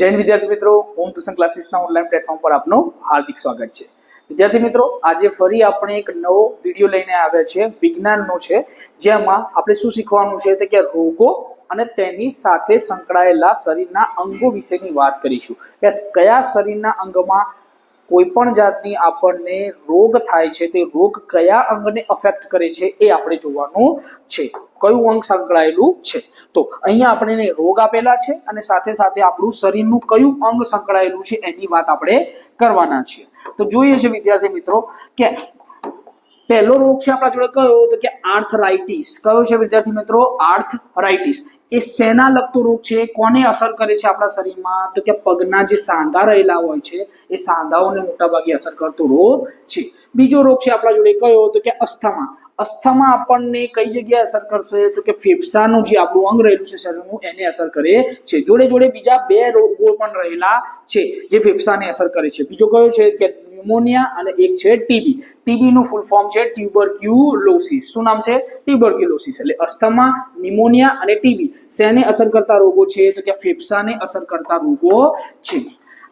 જૈન વિદ્યાર્થી મિત્રો ઓમ ટ્યુશન ક્લાસીસના ઓનલાઈન પ્લેટફોર્મ પર આપનું હાર્દિક સ્વાગત છે. વિદ્યાર્થી મિત્રો, આજે ફરી આપણે એક નવો વીડિયો લઈને આવ્યા છે વિજ્ઞાનનો છે, જેમાં આપણે શું શીખવાનું છે, તે કે રોગો અને તેની સાથે સંકળાયેલા શરીરના અંગો વિશેની વાત કરીશું. કે કયા શરીરના અંગમાં કોઈ પણ જાતની આપણને રોગ થાય છે, તે રોગ કયા અંગને અફેક્ટ કરે છે એ આપણે જોવાનું છે. કયું અંગ સંકળાયેલું છે? તો અહીંયા આપણે રોગ આપેલા છે અને સાથે સાથે આપણું શરીરનું કયું અંગ સંકળાયેલું છે એની વાત આપણે કરવાના છીએ. તો જોઈએ છે વિદ્યાર્થી મિત્રો કે પહેલો રોગ છે આપણા જોડે કયો? તો કે આર્થરાઇટિસ. કયો છે વિદ્યાર્થી મિત્રો? આર્થરાઇટિસ. એ શેના લગતો રોગ છે? કોને અસર કરે છે આપણા શરીરમાં? તો કે પગના જે સાંધા રહેલા હોય છે, એ સાંધાઓને મોટાભાગે અસર કરતો રોગ છે. બીજો રોગ છે આપણા જોડે કયો? તો કે અસ્થમા. અસ્થમા આપણને કઈ જગ્યાએ અસર કરશે? તો કે ફેફસાનું જે આપણું અંગ રહેલું છે શરીરનું, એને અસર કરે છે. જોડે જોડે બીજા બે રોગો પણ રહેલા છે, જે ફેફસાને અસર કરે છે. બીજો કયો છે કે ન્યુમોનિયા અને એક છે ટીબી ટીબીનું ફૂલ ફોર્મ છે ટ્યુબરક્યુલોસિસ શું નામ છે? ટ્યુબરક્યુલોસિસ એટલે અસ્થમા નિમોનિયા અને ટીબી શેને અસર કરતા રોગો છે? તો કે ફેફસાને અસર કરતા રોગો છે.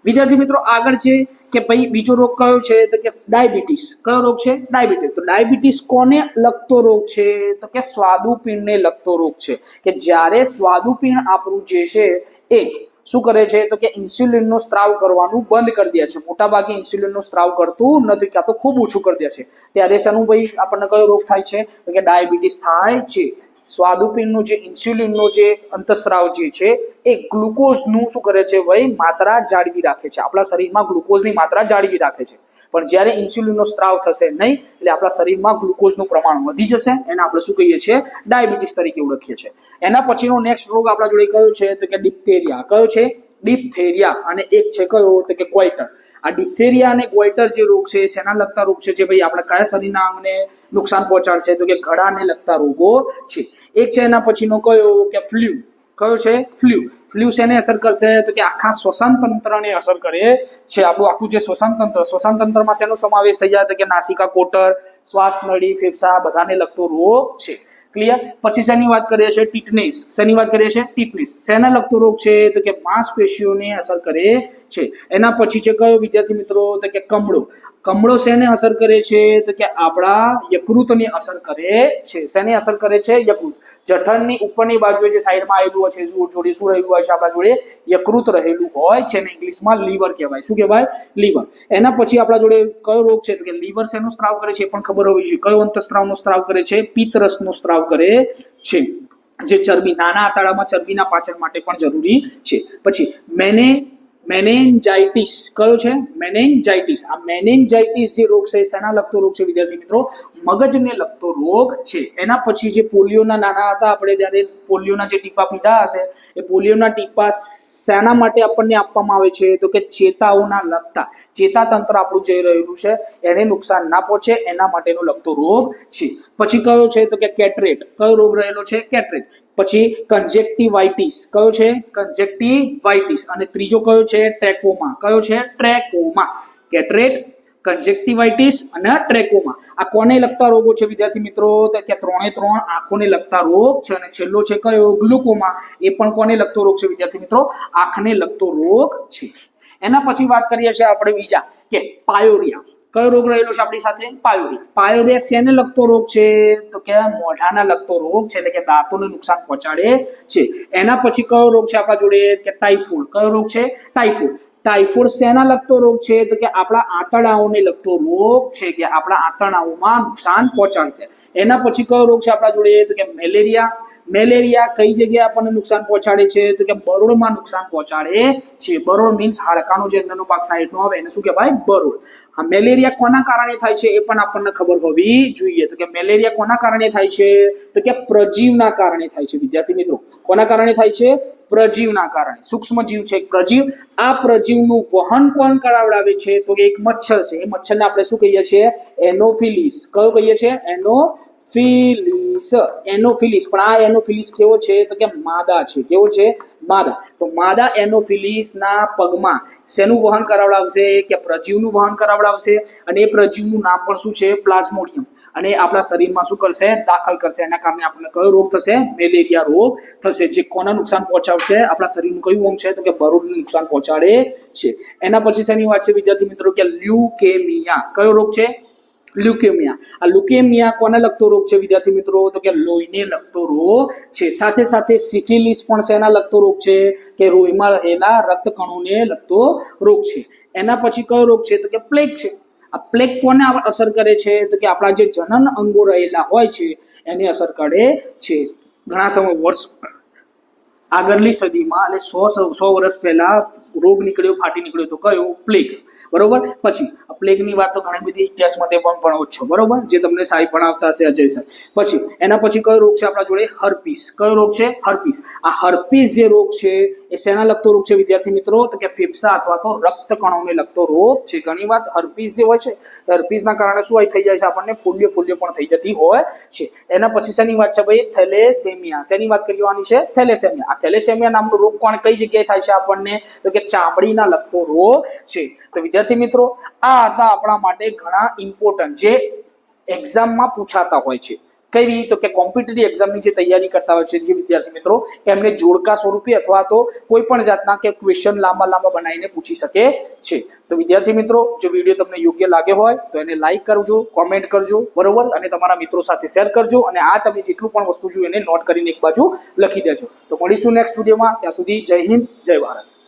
વિદ્યાર્થી મિત્રો, આગળ છે કે ભાઈ બીજો રોગ કયો છે? તો કે ડાયાબિટીસ. કયો રોગ છે? ડાયાબિટીસ. તો ડાયાબિટીસ કોને લગતો રોગ છે? તો કે સ્વાદુપિંડને લગતો રોગ છે. કે જ્યારે સ્વાદુપિંડ આપણું જે છે એ શું કરે છે? તો કે ઇન્સ્યુલિનનો સ્ત્રાવ કરવાનું બંધ કરી દે છે. મોટા ભાગે ઇન્સ્યુલિનનો સ્ત્રાવ કરતું નથી કાં તો ખૂબ ઓછું કરી દે છે. ત્યારે શાનું ભાઈ આપણને કયો રોગ થાય છે? તો કે ડાયાબિટીસ થાય છે. સ્વાદુપિંડનું જે ઇન્સ્યુલિનનો જે અંતસ્રાવ જે છે, એ ગ્લુકોઝનું શું કરે છે ભાઈ માત્રા જાળવી રાખે છે. આપણા શરીરમાં ગ્લુકોઝની માત્રા જાળવી રાખે છે. પણ જ્યારે ઇન્સ્યુલિનનો સ્ત્રાવ થશે નહીં, એટલે આપણા શરીરમાં ગ્લુકોઝનું પ્રમાણ વધી જશે. એને આપણે શું કહીએ છીએ? ડાયાબિટીસ તરીકે ઓળખીએ છીએ. એના પછીનો નેક્સ્ટ રોગ આપણા જોડે કયો છે? તો કે ડિપ્ટેરિયા કયો છે? ડિપ્થેરિયા અને એક છે કયો તો કે ક્વાઇટર આ ડિપ્થેરિયા અને ક્વાઇટર જે રોગ છે, શેના લગતા રોગ છે? જે ભાઈ આપણા કયા શરીરના અંગને નુકસાન પહોંચાડશે? તો કે ઘડાને લગતા રોગો છે. એક છે એના પછીનો કયો કે ફ્લ્યુ કયો છે? ફ્લ્યુ. ફ્લ્યુ શેને અસર કરશે? તો કે આખા શ્વસન તંત્રને અસર કરે છે. આપણું આખું જે શ્વસન તંત્ર શ્વસન તંત્રમાં શેનો સમાવેશ થઈ જાય? તો કે નાસિકા કોટર, શ્વાસ નળી, ફેફસા, બધાને લગતો રોગ છે. ક્લિયર પછી શેની વાત કરીએ છીએ? ટીટનેસ. શેની વાત કરીએ છીએ? ટીટનેસ. શેને લગતો રોગ છે? તો કે માંસપેશીઓને અસર કરે છે. એના પછી છે કયો વિદ્યાર્થી મિત્રો? તો કે કમળો. કમળો શેને અસર કરે છે? તો કે આપણા યકૃતને અસર કરે છે. શેને અસર કરે છે? યકૃત. જઠરની ઉપરની બાજુએ જે સાઈડમાં આવેલું હોય છે શું જોડે શું રહેલું હોય છે આપણા જોડે? યકૃત રહેલું હોય છે ને ઇંગ્લિશમાં લીવર કહેવાય. શું કહેવાય? લીવર. એના પછી આપણા જોડે કયો રોગ છે? તો કે લીવર શેનો સ્ત્રાવ કરે છે એ પણ ખબર હોવી જોઈએ. કયો અંતસ્ત્રાવનો સ્ત્રાવ કરે છે? પિત્તરસનો સ્ત્રાવ કરે છે. જે ચરબી, નાના આંતરડામાં ચરબીના પાચન માટે પણ જરૂરી છે. પછી, મેને મેનેન્જાઇટિસ. કયો છે? મેનેન્જાઇટિસ. આ મેનેન્જાઇટિસ જે રોગ છે શેના લગતો રોગ છે વિદ્યાર્થી મિત્રો? મગજને લગતો રોગ છે. એના પછી જે પોલિયોના નાના હતા, આપણે ત્યારે પોલિયોના જે ટીપા પીધા હશે, એ પોલિયોના ટીપા શેના માટે આપણને આપવામાં આવે છે? તો કે ચેતાઓના લગતા. ચેતાતંત્ર આપણું જઈ રહેલું છે, એને નુકસાન ના પહોંચે, એના માટેનો લગતો રોગ છે. પછી કયો છે? તો કે કેટરેટ. કયો રોગ રહેલો છે? કેટરેટ. પછી કન્જેક્ટિવાઇટિસ. કયો છે? કન્જેક્ટિવાઇટિસ. અને ત્રીજો કયો છે? ટ્રેકોમા. કયો છે? ટ્રેકોમા. કેટરેટ કન્જેક્ટિવાઇટિસ અને ટ્રેકોમા આ કોને લગતા રોગો છે વિદ્યાર્થી મિત્રો? કે ત્રણે ત્રણ આંખોને લગતા રોગ છે અને છેલ્લો છે કયો? ગ્લુકોમા. એ પણ કોને લગતો રોગ છે વિદ્યાર્થી મિત્રો? આંખને લગતો રોગ છે. એના પછી વાત કરીએ છીએ આપણે બીજા કે પાયોરિયા. કયો રોગ રહેલો છે આપણી સાથે? પાયોરિયા. પાયોરિયા શેને લગતો રોગ છે? તો કે મોઢાના લગતો રોગ છે, એટલે કે દાંતોને નુકસાન પહોંચાડે છે. એના પછી કયો રોગ છે આપણા જોડે? કે ટાઇફોઇડ કયો રોગ છે? ટાઇફોઇડ ટાઇફોઇડ શેના લગતો રોગ છે? તો કે આપણા આંતરડાઓને લગતો રોગ છે કે આપણા આંતરડાઓમાં નુકસાન પહોંચાડશે. એના પછી કયો રોગ છે આપણા જોડે? તો કે મેલેરિયા. મેલેરિયા કઈ જગ્યાએ આપણને નુકસાન પહોંચાડે છે? તો કે બરોડમાં નુકસાન પહોંચાડે છે. બરોડ મીન્સ હાડકાનો જે અંદરનો ભાગ સાઈડનો આવે, એને શું કહેવાય? બરોડ આ મેલેરિયા કોના કારણે થાય છે એ પણ આપણને ખબર હોવી જોઈએ. તો કે મેલેરિયા કોના કારણે થાય છે? તો કે પ્રજીવના કારણે થાય છે. વિદ્યાર્થી મિત્રો, કોના કારણે થાય છે? પ્રજીવના કારણે. સૂક્ષ્મ જીવ છે એક પ્રજીવ. આ પ્રજીવનું વહન કોણ કરાવડાવે છે? તો એક મચ્છર છે. એ મચ્છરને આપણે શું કહીએ છીએ? એનોફિલિસ. કયો કહીએ છીએ? એનો ફિલિસ એનોફિલિસ. પણ આ એનોફિલિસ કેવો છે? તો કે માદા છે. કેવો છે? માદા. તો માદા એનોફિલિસના પગમાં શેનું વહન કરાવડાવશે? કે પ્રજીવનું વહન કરાવડાવશે? અને એ પ્રજીવનું નામ પણ શું છે? પ્લાઝ્મોડિયમ. અને આપણા શરીરમાં શું કરશે? દાખલ કરશે. એના કારણે આપણને કયો રોગ થશે? મેલેરિયા રોગ થશે, જે કોને નુકસાન પહોંચાડશે? આપણા શરીરનું કયું અંગ છે? તો કે બરોડને નુકસાન પહોંચાડે છે. એના પછી શેની વાત છે વિદ્યાર્થી મિત્રો? કે લ્યુકેમિયા. કયો રોગ છે? લ્યુકેમિયા. આ લ્યુકેમિયા કોને લગતો રોગ છે વિદ્યાર્થી મિત્રો? તો કે લોહીને લગતો રોગ છે. સાથે સાથે સિફિલિસ પણ શેના લગતો રોગ છે? કે લોહીમાં રહેલા રક્તકણોને લગતો રોગ છે. એના પછી કયો રોગ છે? તો કે પ્લેગ છે. આ પ્લેગ કોને અસર કરે છે? તો કે આપણા જે જનન અંગો રહેલા હોય છે, એને અસર કરે છે. ઘણા સમય વર્ષ આગળની સદીમાં એટલે સો સો વર્ષ પહેલા રોગ નીકળ્યો, ફાટી નીકળ્યો તો કયો? પ્લેગ. બરોબર? પછી પ્લેગની વાત તો ઘણી બધી ઇતિહાસમાં તે પણ ભણો છો. બરોબર? જે તમને સાહેબ ભણાવતા હશે, અજય સર. પછી, એના પછી કયો રોગ છે આપણા જોડે? હર્પીસ. કયો રોગ છે? હર્પીસ. આ હર્પીસ જે રોગ છે, એ શેના લગતો રોગ છે, વિદ્યાર્થી મિત્રો? તો કે ફેફસા અથવા તો રક્ત કણોને લગતો રોગ છે. ઘણી વાર હર્પીસ જે હોય છે, હર્પીસના કારણે શું થઈ જાય છે? આપણને ફોલિયો ફોલિયો પણ થઈ જતી હોય છે. એના પછી શેની વાત છે ભાઈ? થેલેસેમિયા. શેની વાત કરવાની છે? થેલેસેમિયા. થેલેસેમિયા નામનો રોગ કોણ કઈ જગ્યાએ થાય છે આપણને? તો કે ચામડીના લગતો રોગ છે. તો વિદ્યાર્થી મિત્રો, આ હતા આપણા માટે ઘણા ઇમ્પોર્ટન્ટ જે એક્ઝામમાં પૂછાતા હોય છે. કઈ તો કે કોમ્પિટેટિવ એક્ઝામની જે તૈયારી કરતા હોય છે જે વિદ્યાર્થી મિત્રો, એમને જોડકા સ્વરૂપે અથવા તો કોઈ પણ જાતના કે ક્વેશ્ચન લાંબા લાંબા બનાવીને પૂછી શકે છે. તો વિદ્યાર્થી મિત્રો, જો વીડિયો તમને યોગ્ય લાગે હોય, તો એને લાઈક કરજો કોમેન્ટ કરજો, બરોબર? અને તમારા મિત્રો સાથે શેર કરજો અને આ તમે જેટલું પણ વસ્તુ જોયું એને નોટ કરીને એક બાજુ લખી દેજો. તો મળીશું નેક્સ્ટ વિડીયોમાં ત્યાં સુધી જય હિન્દ, જય ભારત.